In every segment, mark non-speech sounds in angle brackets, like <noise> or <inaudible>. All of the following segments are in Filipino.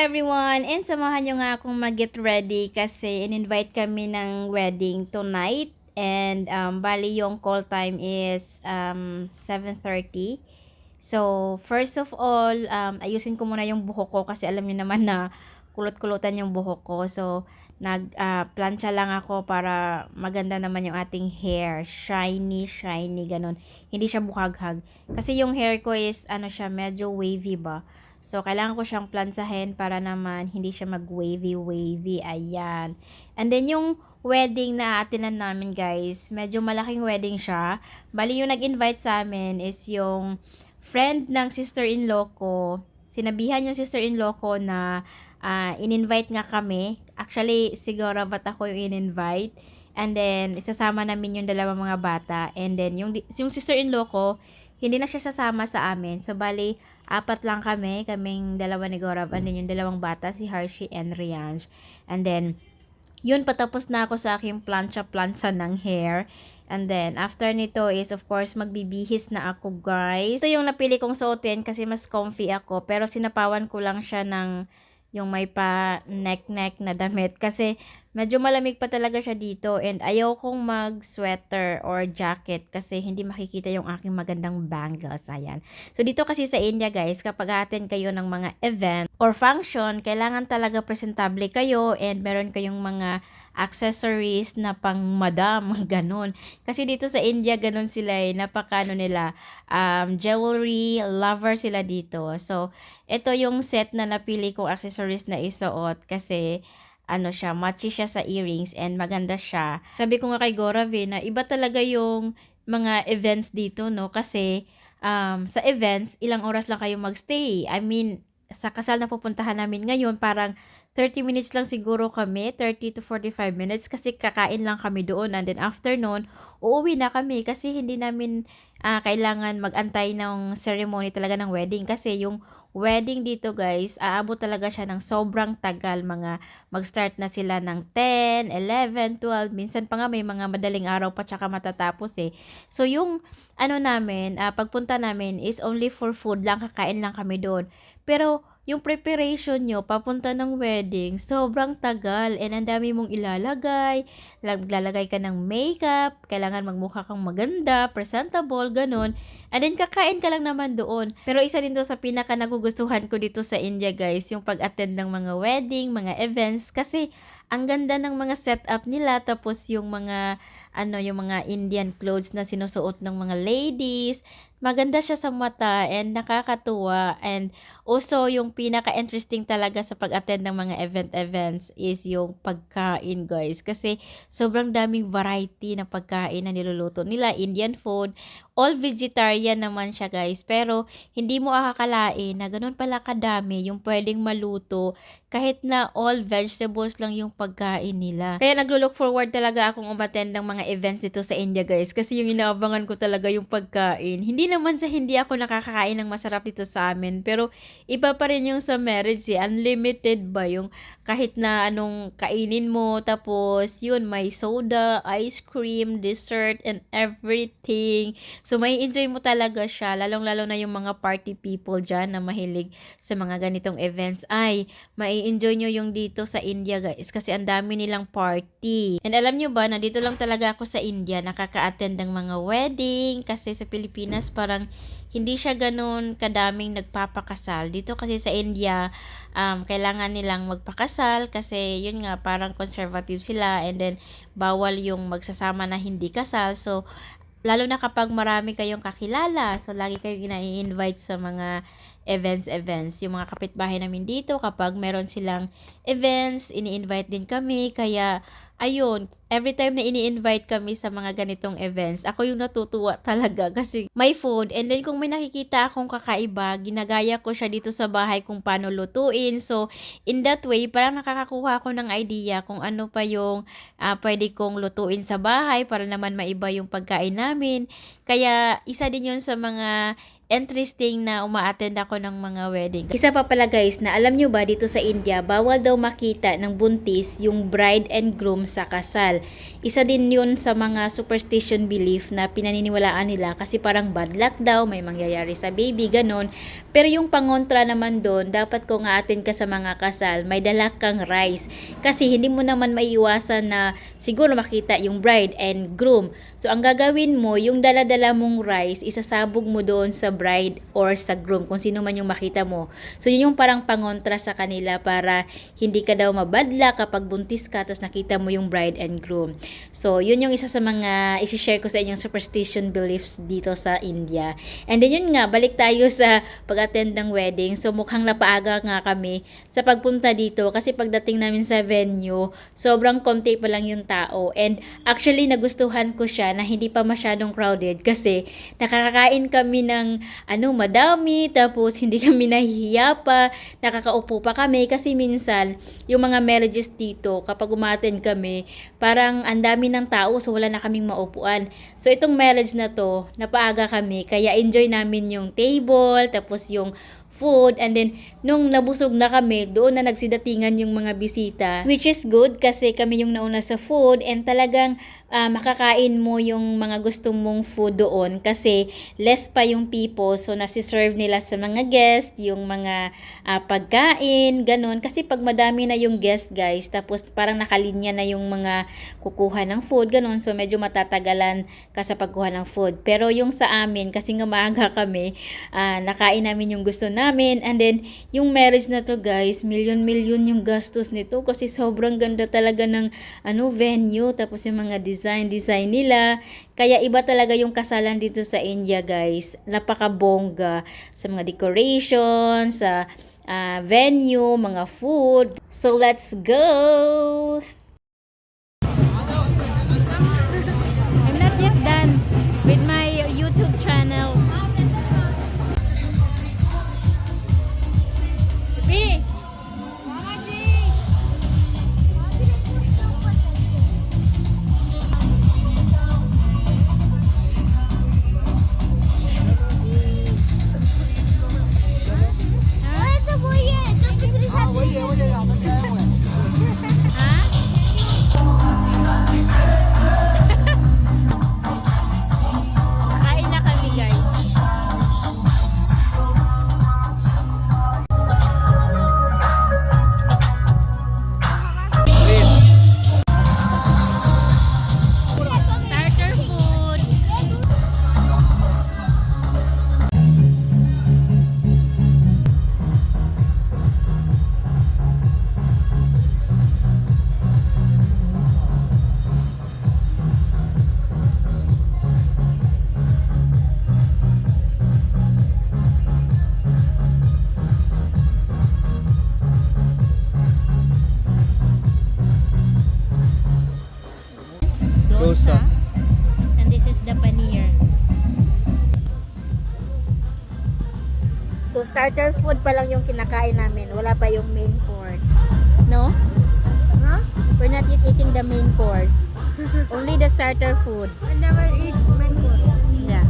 everyone! And samahan nyo nga akong mag-get ready kasi in-invite kami ng wedding tonight. And um, bali yung call time is um, 7.30. So, first of all, um, ayusin ko muna yung buhok ko kasi alam niyo naman na kulot-kulutan yung buhok ko. So, nag-plancha lang ako para maganda naman yung ating hair. Shiny, shiny, ganun. Hindi siya bukaghag. Kasi yung hair ko is, ano siya, medyo wavy ba. So, kailangan ko siyang plansahin para naman hindi siya mag-wavy-wavy. Ayan. And then, yung wedding na atinan namin, guys, medyo malaking wedding siya. Bali, yung nag-invite sa amin is yung friend ng sister-in-law ko. Sinabihan yung sister-in-law ko na uh, in-invite nga kami. Actually, siguro ba't ako yung in-invite? And then, isasama namin yung dalawang mga bata. And then, yung, yung sister-in-law ko, hindi na siya sasama sa amin. So, bali, apat lang kami. Kaming dalawa ni Gorab. And then, yung dalawang bata, si Hershey and Rianj. And then, yun, patapos na ako sa aking plancha-plancha ng hair. And then, after nito is, of course, magbibihis na ako, guys. Ito yung napili kong suotin kasi mas comfy ako. Pero sinapawan ko lang siya ng yung may pa neck-neck na damit kasi medyo malamig pa talaga siya dito and ayaw kong mag sweater or jacket kasi hindi makikita yung aking magandang bangles ayan. So dito kasi sa India guys kapag attend kayo ng mga event or function kailangan talaga presentable kayo and meron kayong mga accessories na pang madam <laughs> ganun. Kasi dito sa India ganun sila eh napakano nila um, jewelry lover sila dito. So ito yung set na napili kong accessories na isuot kasi ano siya, matchy siya sa earrings and maganda siya. Sabi ko nga kay Gorave na iba talaga yung mga events dito, no? Kasi um, sa events, ilang oras lang kayo magstay. I mean, sa kasal na pupuntahan namin ngayon, parang 30 minutes lang siguro kami, 30 to 45 minutes kasi kakain lang kami doon and then after noon, uuwi na kami kasi hindi namin uh, kailangan magantay ng ceremony talaga ng wedding kasi yung wedding dito guys, aabot talaga siya ng sobrang tagal, mga mag-start na sila ng 10, 11, 12, minsan pa nga may mga madaling araw pa tsaka matatapos eh. So yung ano namin, uh, pagpunta namin is only for food lang, kakain lang kami doon. Pero yung preparation nyo papunta ng wedding, sobrang tagal and ang dami mong ilalagay, lalagay ka ng makeup, kailangan magmukha kang maganda, presentable, ganun. And then kakain ka lang naman doon. Pero isa din to sa pinaka nagugustuhan ko dito sa India guys, yung pag-attend ng mga wedding, mga events kasi ang ganda ng mga setup nila tapos yung mga ano yung mga Indian clothes na sinusuot ng mga ladies. Maganda siya sa mata and nakakatuwa. And also yung pinaka-interesting talaga sa pag-attend ng mga event-events is yung pagkain guys. Kasi sobrang daming variety ng pagkain na niluluto nila. Indian food all vegetarian naman siya guys pero hindi mo akakalain na ganun pala kadami yung pwedeng maluto kahit na all vegetables lang yung pagkain nila kaya naglo-look forward talaga akong umattend ng mga events dito sa India guys kasi yung inaabangan ko talaga yung pagkain hindi naman sa hindi ako nakakakain ng masarap dito sa amin. Pero iba pa rin yung sa marriage eh. Unlimited ba yung kahit na anong kainin mo. Tapos yun, may soda, ice cream, dessert, and everything. So may enjoy mo talaga siya. Lalong-lalo na yung mga party people dyan na mahilig sa mga ganitong events. Ay, mai enjoy nyo yung dito sa India guys. Kasi ang dami nilang party. And alam nyo ba na dito lang talaga ako sa India nakaka-attend ng mga wedding. Kasi sa Pilipinas parang hindi siya ganun kadaming nagpapakasal. Dito kasi sa India, um, kailangan nilang magpakasal kasi yun nga parang conservative sila and then bawal yung magsasama na hindi kasal. So, lalo na kapag marami kayong kakilala. So, lagi kayong ina-invite sa mga events, events. Yung mga kapitbahay namin dito, kapag meron silang events, ini-invite din kami. Kaya, ayun, every time na ini-invite kami sa mga ganitong events, ako yung natutuwa <laughs> talaga kasi may food and then kung may nakikita akong kakaiba, ginagaya ko siya dito sa bahay kung paano lutuin. So, in that way, parang nakakakuha ako ng idea kung ano pa yung uh, pwede kong lutuin sa bahay para naman maiba yung pagkain namin. Kaya, isa din yun sa mga interesting na umaattend ako ng mga wedding. Isa pa pala guys, na alam nyo ba dito sa India, bawal daw makita ng buntis yung bride and groom sa kasal. Isa din yun sa mga superstition belief na pinaniniwalaan nila kasi parang bad luck daw, may mangyayari sa baby, ganon. Pero yung pangontra naman doon, dapat kung aattend ka sa mga kasal, may dala kang rice. Kasi hindi mo naman maiiwasan na siguro makita yung bride and groom. So ang gagawin mo, yung dala-dala mong rice, isasabog mo doon sa bride or sa groom, kung sino man yung makita mo. So yun yung parang pangontra sa kanila para hindi ka daw mabadla kapag buntis ka tapos nakita mo yung bride and groom. So yun yung isa sa mga isi-share ko sa inyong superstition beliefs dito sa India. And then yun nga, balik tayo sa pag-attend ng wedding. So mukhang napaaga nga kami sa pagpunta dito kasi pagdating namin sa venue, sobrang konti pa lang yung tao. And actually nagustuhan ko siya na hindi pa masyadong crowded kasi nakakakain kami ng ano madami tapos hindi kami nahihiya pa, nakakaupo pa kami kasi minsan yung mga marriages dito kapag umaten kami, parang ang dami ng tao so wala na kaming maupuan. So itong marriage na to, napaaga kami kaya enjoy namin yung table tapos yung food and then nung nabusog na kami doon na nagsidatingan yung mga bisita which is good kasi kami yung nauna sa food and talagang ah, makakain mo yung mga gusto mong food doon kasi less pa yung people so nasi-serve nila sa mga guest yung mga ah, pagkain ganun. Kasi pag madami na yung guest guys tapos parang nakalinya na yung mga kukuha ng food ganun. So medyo matatagalan ka sa pagkuha ng food. Pero yung sa amin kasi nga maaga kami ah, nakain namin yung gusto namin. And then yung marriage na to guys million million yung gastos nito kasi sobrang ganda talaga ng ano venue. Tapos yung mga design design nila. Kaya iba talaga yung kasalan dito sa India guys. Napakabongga sa mga decorations sa ah, venue mga food. So let's go So starter food pa lang yung kinakain namin. Wala pa yung main course. No? Huh? We're not yet eating the main course. <laughs> Only the starter food. I never eat mangoes. Yeah.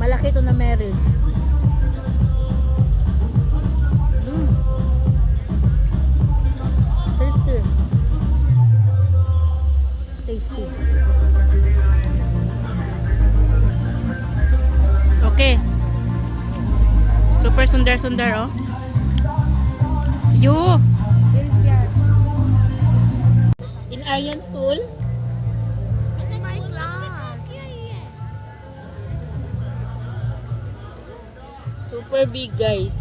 Malaki to na marriage. Sundar-sundar, oh. Yo! In Aryan School? In my class. Super big, guys.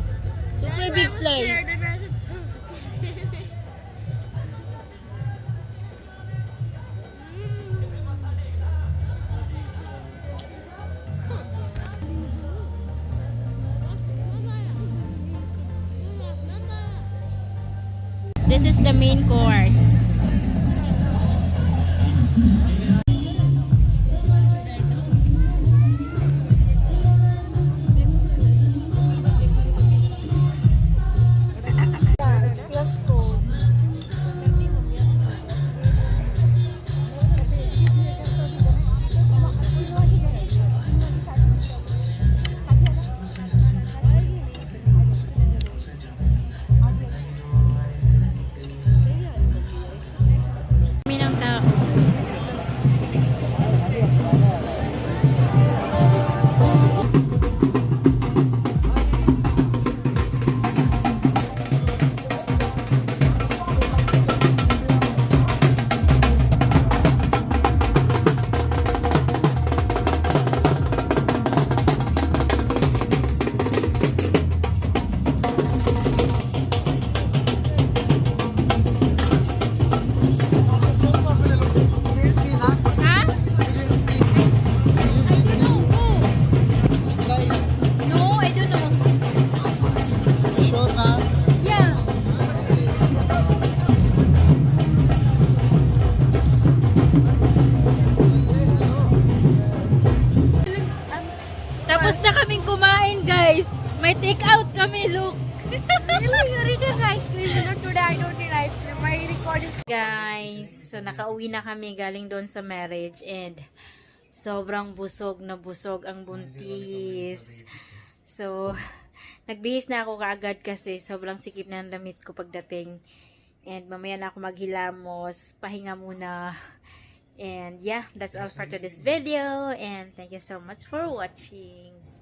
Super big slice. This is the main course. Take out kami, look. really? You're eating ice cream. You know, today I don't eat ice cream. My record is Guys, so nakauwi na kami galing doon sa marriage and sobrang busog na busog ang buntis. So, nagbihis na ako kaagad kasi sobrang sikip na ang damit ko pagdating. And mamaya na ako maghilamos, pahinga muna. And yeah, that's all for today's video. And thank you so much for watching.